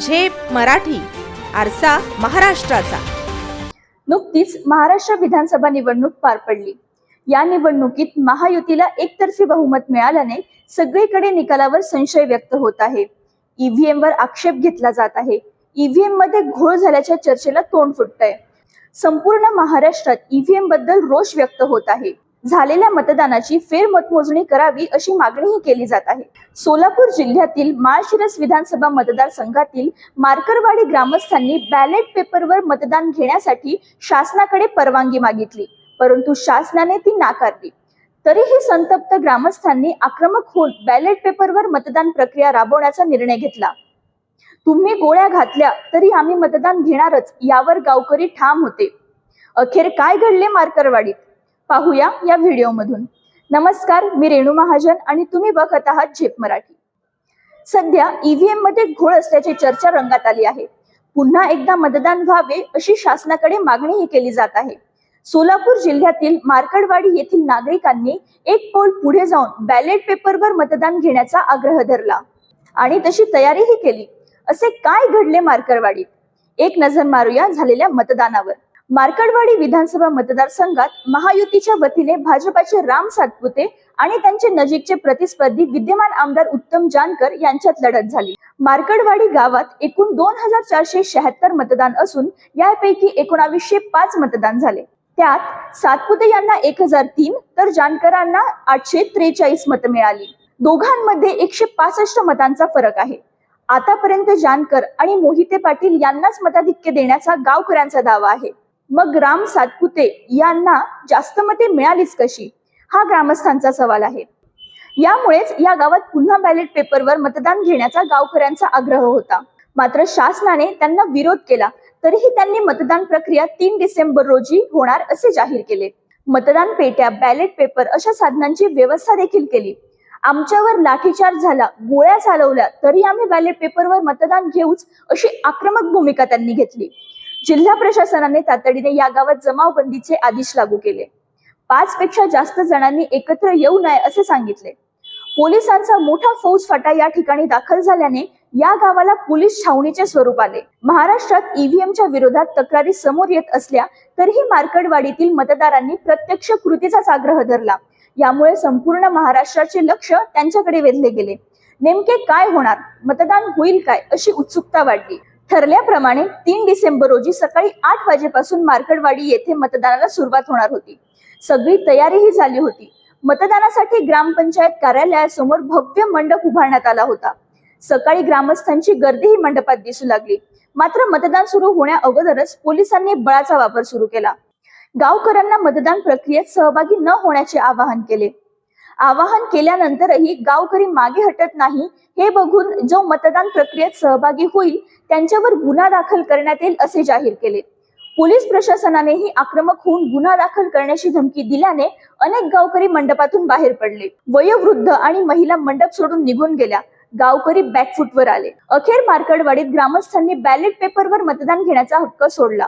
झेप मराठी आरसा महाराष्ट्राचा. नुकतीच महाराष्ट्र विधानसभा निवडणूक पार पडली. या निवडणुकीत महायुतीला एकतर्फी बहुमत मिळाल्याने सगळीकडे निकालावर संशय व्यक्त होत आहे. ईव्हीएम वर आक्षेप घेतला जात आहे. ईव्हीएममध्ये घोळ झाल्याच्या चर्चेला तोंड फुटतंय. संपूर्ण महाराष्ट्रात ईव्हीएमबद्दल रोष व्यक्त होत आहे. झालेल्या मतदानाची फेरमतमोजणी करावी अशी मागणीही केली जात आहे. सोलापूर जिल्ह्यातील माळशिरस विधानसभा मतदारसंघातील मार्करवाडी ग्रामस्थांनी बॅलेट पेपरवर मतदान घेण्यासाठी शासनाकडे परवानगी मागितली परंतु शासनाने ती नाकारली. तरीही संतप्त ग्रामस्थांनी आक्रमक होऊन बॅलेट पेपरवर मतदान प्रक्रिया राबवण्याचा निर्णय घेतला. तुम्ही गोळ्या घातल्या तरी आम्ही मतदान घेणारच यावर गावकरी ठाम होते. अखेर काय घडले मार्करवाडीत? पाहूया या व्हिडिओमधून. नमस्कार मी रेणू महाजन आणि तुम्ही बघत आहात झेप मराठी. सध्या ईव्हीएममध्ये घोळ असल्याची चर्चा रंगात आली आहे. पुन्हा एकदा मतदान व्हावे अशी शासनाकडे मागणीही केली जात आहे. सोलापूर जिल्ह्यातील मार्कडवाडी येथील नागरिकांनी एक पोल पुढे जाऊन बॅलेट पेपरवर मतदान घेण्याचा आग्रह धरला आणि तशी तयारीही केली. असे काय घडले मार्कडवाडीत? एक नजर मारूया झालेल्या मतदानावर. मार्कडवाडी विधानसभा मतदारसंघात महायुतीच्या वतीने भाजपाचे राम सातपुते आणि त्यांचे नजीकचे प्रतिस्पर्धी विद्यमान आमदार उत्तम जानकर यांच्यात लढत झाली. मार्कडवाडी गावात एकूण दोन हजार चारशे शहात्तर मतदान असून यापैकी एकोणावीसशे पाच मतदान झाले. त्यात सातपुते यांना एक हजार तीन तर जानकरांना आठशे त्रेचाळीस मतं मिळाली. दोघांमध्ये एकशे पासष्ट मतांचा फरक आहे. आतापर्यंत जानकर आणि मोहिते पाटील यांनाच मताधिक्य देण्याचा गावकऱ्यांचा दावा आहे. मग राम सातपुते यांना जास्त मते मिळालीच कशी? हा ग्रामस्थांचा सवाल आहे. यामुळेच या गावात पुन्हा बॅलेट पेपरवर मतदान घेण्याचा गावकऱ्यांचा आग्रह होता. मात्र शासनाने त्यांना विरोध केला तरीही त्यांनी मतदान प्रक्रिया तीन डिसेंबर रोजी होणार असे जाहीर केले. मतदान पेट्या बॅलेट पेपर अशा साधनांची व्यवस्था देखील केली. आमच्यावर लाठीचार्ज झाला गोळ्या चालवल्या तरी आम्ही बॅलेट पेपरवर मतदान घेऊच अशी आक्रमक भूमिका त्यांनी घेतली. जिल्हा प्रशासनाने तातडीने या गावात जमावबंदीचे आदेश लागू केले. पाच पेक्षा जास्त जणांनी एकत्र येऊ नये असे सांगितले. पोलिसांचा मोठा फौज फाटा या ठिकाणी दाखल झाल्याने या गावाला पोलीस छावणीचे स्वरूप आले. महाराष्ट्रात ईव्हीएमच्या विरोधात तक्रारी समोर येत असल्या तरीही मार्कडवाडीतील मतदारांनी प्रत्यक्ष कृतीचाच आग्रह धरला. यामुळे संपूर्ण महाराष्ट्राचे लक्ष त्यांच्याकडे वेधले गेले. नेमके काय होणार? मतदान होईल काय? अशी उत्सुकता वाढली. ठरल्याप्रमाणे तीन डिसेंबर रोजी सकाळी आठ वाजेपासून मार्कडवाडी येथे मतदानाला सुरुवात होणार होती. सगळी तयारीही झाली होती. मतदानासाठी ग्रामपंचायत कार्यालयासमोर भव्य मंडप उभारण्यात आला होता. सकाळी ग्रामस्थांची गर्दीही मंडपात दिसू लागली. मात्र मतदान सुरू होण्या अगोदरच पोलिसांनी बळाचा वापर सुरू केला. गावकऱ्यांना मतदान प्रक्रियेत सहभागी न होण्याचे आवाहन केले. आवाहन केल्यानंतरही गावकरी मागे हटत नाही हे बघून जो मतदान प्रक्रियेत सहभागी होईल त्यांच्यावर गुन्हा दाखल करण्यात येईल असे जाहीर केले. पोलीस प्रशासनानेही आक्रमक होऊन गुन्हा दाखल करण्याची धमकी दिल्याने अनेक गावकरी मंडपातून बाहेर पडले. वयोवृद्ध आणि महिला मंडप सोडून निघून गेल्या. गावकरी बॅकफुटवर आले. अखेर मार्कडवाडीत ग्रामस्थांनी बॅलेट पेपरवर मतदान घेण्याचा हक्क सोडला.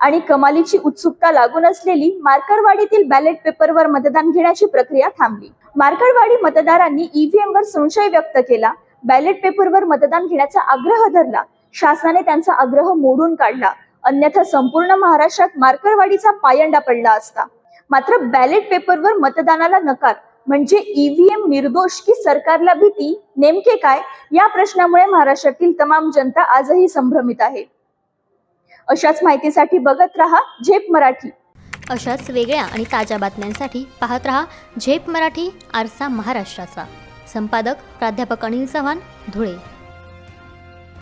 आणि कमालीची उत्सुकता लागून असलेली मार्करवाडीतील बॅलेट पेपरवर मतदान घेण्याची प्रक्रिया थांबली. मार्करवाडी मतदारांनी ईव्हीएम वर संशय व्यक्त केला. बॅलेट पेपरवर मतदान घेण्याचा आग्रह धरला. शासनाने त्यांचा आग्रह मोडून काढला. अन्यथा संपूर्ण महाराष्ट्रात मार्करवाडीचा पायंडा पडला असता. मात्र बॅलेट पेपरवर मतदानाला नकार. म्हणजे ईव्हीएम निर्दोष की सरकारला भीती? नेमके काय? या प्रश्नामुळे महाराष्ट्रातील तमाम जनता आजही संभ्रमित आहे. अशाच माहितीसाठी बघत रहा झेप मराठी. अशाच वेगळ्या आणि ताज्या बातम्यांसाठी पाहत रहा झेप मराठी आरसा महाराष्ट्राचा. संपादक प्राध्यापक अनिल चव्हाण धुळे.